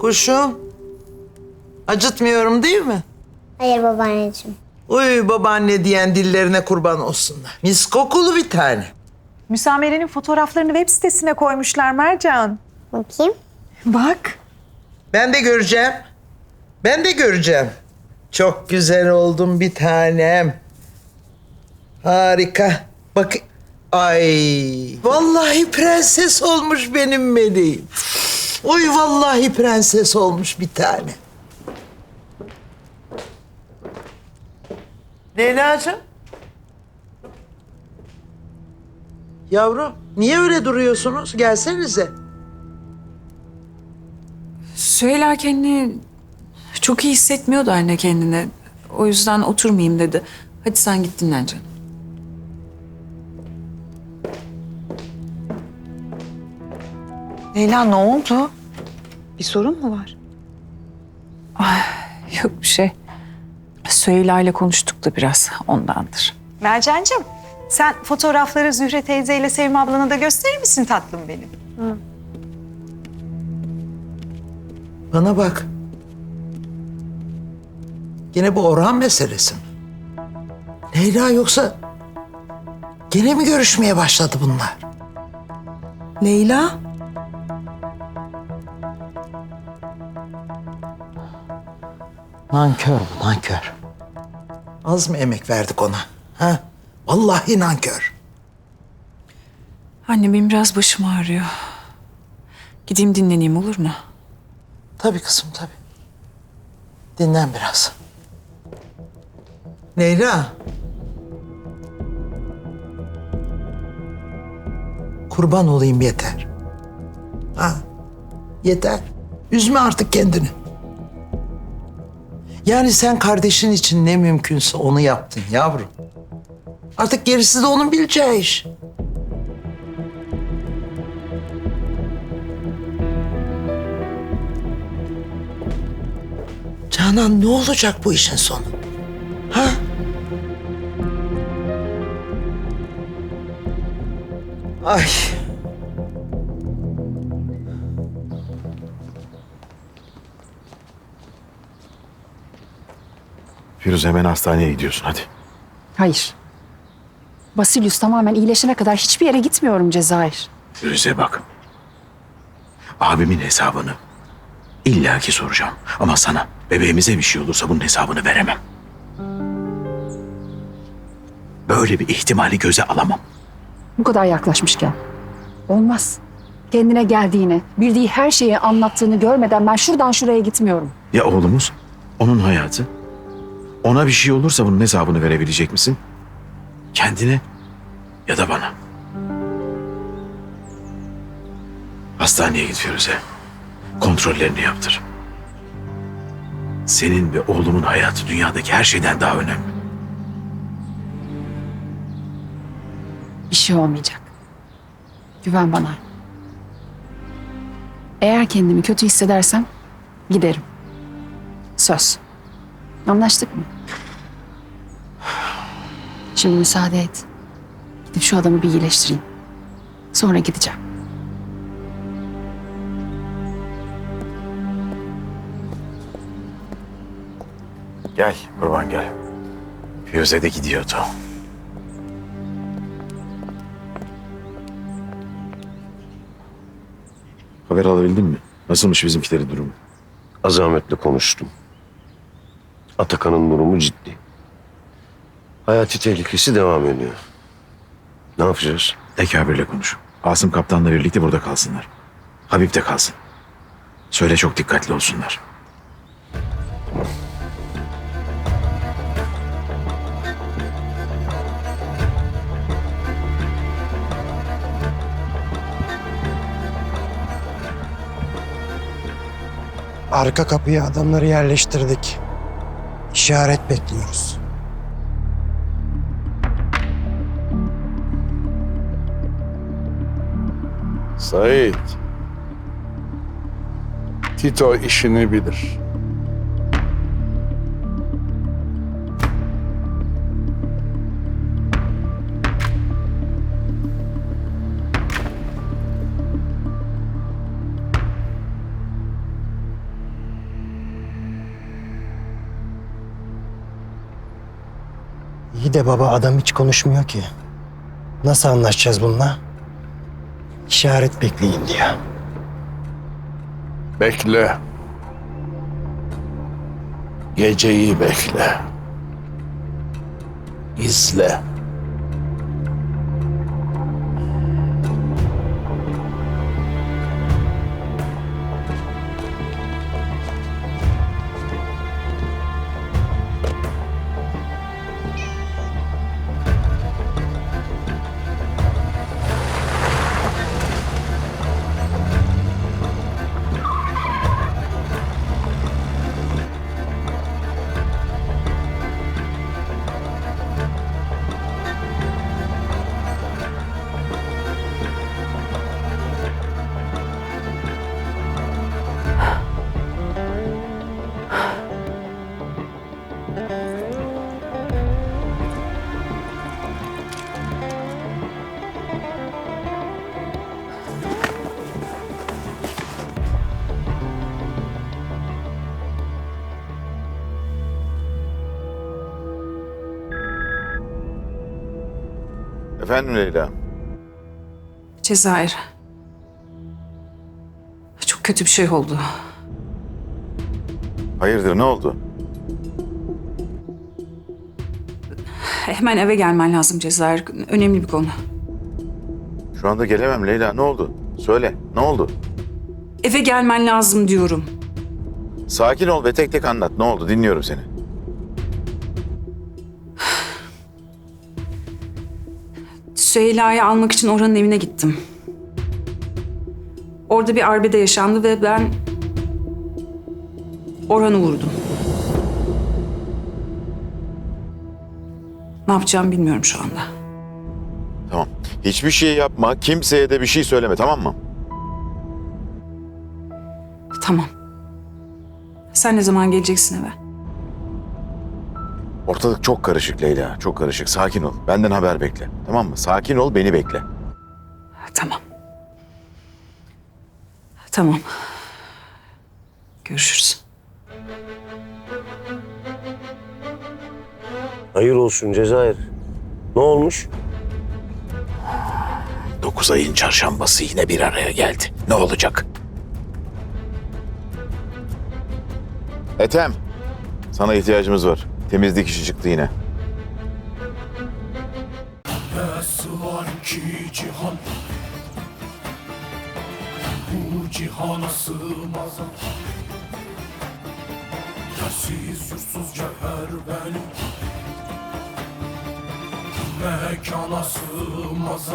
Kuşum. Acıtmıyorum değil mi? Hayır babaanneciğim. Uy babaanne diyen dillerine kurban olsunlar. Mis kokulu bir tane. Müsamere'nin fotoğraflarını web sitesine koymuşlar Mercan. Bakayım. Bak. Ben de göreceğim. Ben de göreceğim. Çok güzel oldun bir tanem. Harika. Bak. Ay. Vallahi prenses olmuş benim meleğim. Oy vallahi prenses olmuş bir tane. Leyla'cığım. Yavrum niye öyle duruyorsunuz? Gelsenize. Süheyla kendini çok iyi hissetmiyordu anne kendine. O yüzden oturmayayım dedi. Hadi sen git dinlen canım. Leyla ne oldu? Bir sorun mu var? Yok bir şey. Süheyla ile konuştuk da biraz ondandır. Mercan'cığım sen fotoğrafları Zühre teyze ile Sevim ablana da gösterir misin tatlım benim? Bana bak. Gene bu Orhan meselesi mi? Leyla yoksa gene mi görüşmeye başladı bunlar? Leyla? Nankör bu nankör. Az mı emek verdik ona? Ha? Vallahi nankör. Anne benim biraz başım ağrıyor. Gideyim dinleneyim olur mu? Tabii kızım tabii. Dinlen biraz. Leyla. Kurban olayım yeter. Ha, yeter. Üzme artık kendini. Yani sen kardeşin için ne mümkünse onu yaptın yavrum. Artık gerisi de onun bileceği iş. Canan ne olacak bu işin sonu? Ha? Ay. Firuze hemen hastaneye gidiyorsun hadi. Hayır. Basilius tamamen iyileşene kadar hiçbir yere gitmiyorum Cezayir. Firuze bak. Abimin hesabını illaki soracağım. Ama sana bebeğimize bir şey olursa bunun hesabını veremem. Böyle bir ihtimali göze alamam. Bu kadar yaklaşmışken. Olmaz. Kendine geldiğini, bildiği her şeyi anlattığını görmeden ben şuradan şuraya gitmiyorum. Ya oğlumuz? Onun hayatı. Ona bir şey olursa bunun hesabını verebilecek misin? Kendine ya da bana. Hastaneye git Firuze. Kontrollerini yaptır. Senin ve oğlumun hayatı dünyadaki her şeyden daha önemli. Bir şey olmayacak. Güven bana. Eğer kendimi kötü hissedersem giderim. Söz. Anlaştık mı? Şimdi müsaade et. Gidip şu adamı bir iyileştireyim. Sonra gideceğim. Gel kurban gel. Firuze de gidiyordu. Haber alabildin mi? Nasılmış bizimkilerin durumu? Azametle konuştum. Atakan'ın durumu ciddi. Hayati tehlikesi devam ediyor. Ne yapacağız? Ekabirle konuş. Asım kaptanla birlikte burada kalsınlar. Habib de kalsın. Söyle çok dikkatli olsunlar. Arka kapıya adamları yerleştirdik. İşaret bekliyoruz. Said. Tito işini bilir. İyi de baba adam hiç konuşmuyor ki. Nasıl anlaşacağız bununla? İşaret bekleyin diyor. Bekle. Geceyi bekle. İzle. Efendim Leyla. Cezayir. Çok kötü bir şey oldu. Hayırdır ne oldu? Hemen eve gelmen lazım Cezayir. Önemli bir konu. Şu anda gelemem Leyla ne oldu? Söyle ne oldu? Eve gelmen lazım diyorum. Sakin ol ve tek tek anlat. Ne oldu? Dinliyorum seni. Süheyla'yı almak için Orhan'ın evine gittim. Orada bir arbede yaşandı ve ben Orhan'ı vurdum. Ne yapacağımı bilmiyorum şu anda. Tamam. Hiçbir şey yapma. Kimseye de bir şey söyleme tamam mı? Tamam. Sen ne zaman geleceksin eve? Ortalık çok karışık Leyla. Çok karışık. Sakin ol. Benden haber bekle. Tamam mı? Sakin ol beni bekle. Tamam. Tamam. Görüşürüz. Hayır olsun Cezayir. Ne olmuş? Dokuz ayın çarşambası yine bir araya geldi. Ne olacak? Ethem. Sana ihtiyacımız var. Temizlik işi çıktı yine. var cevher benim. Mekana sığmaz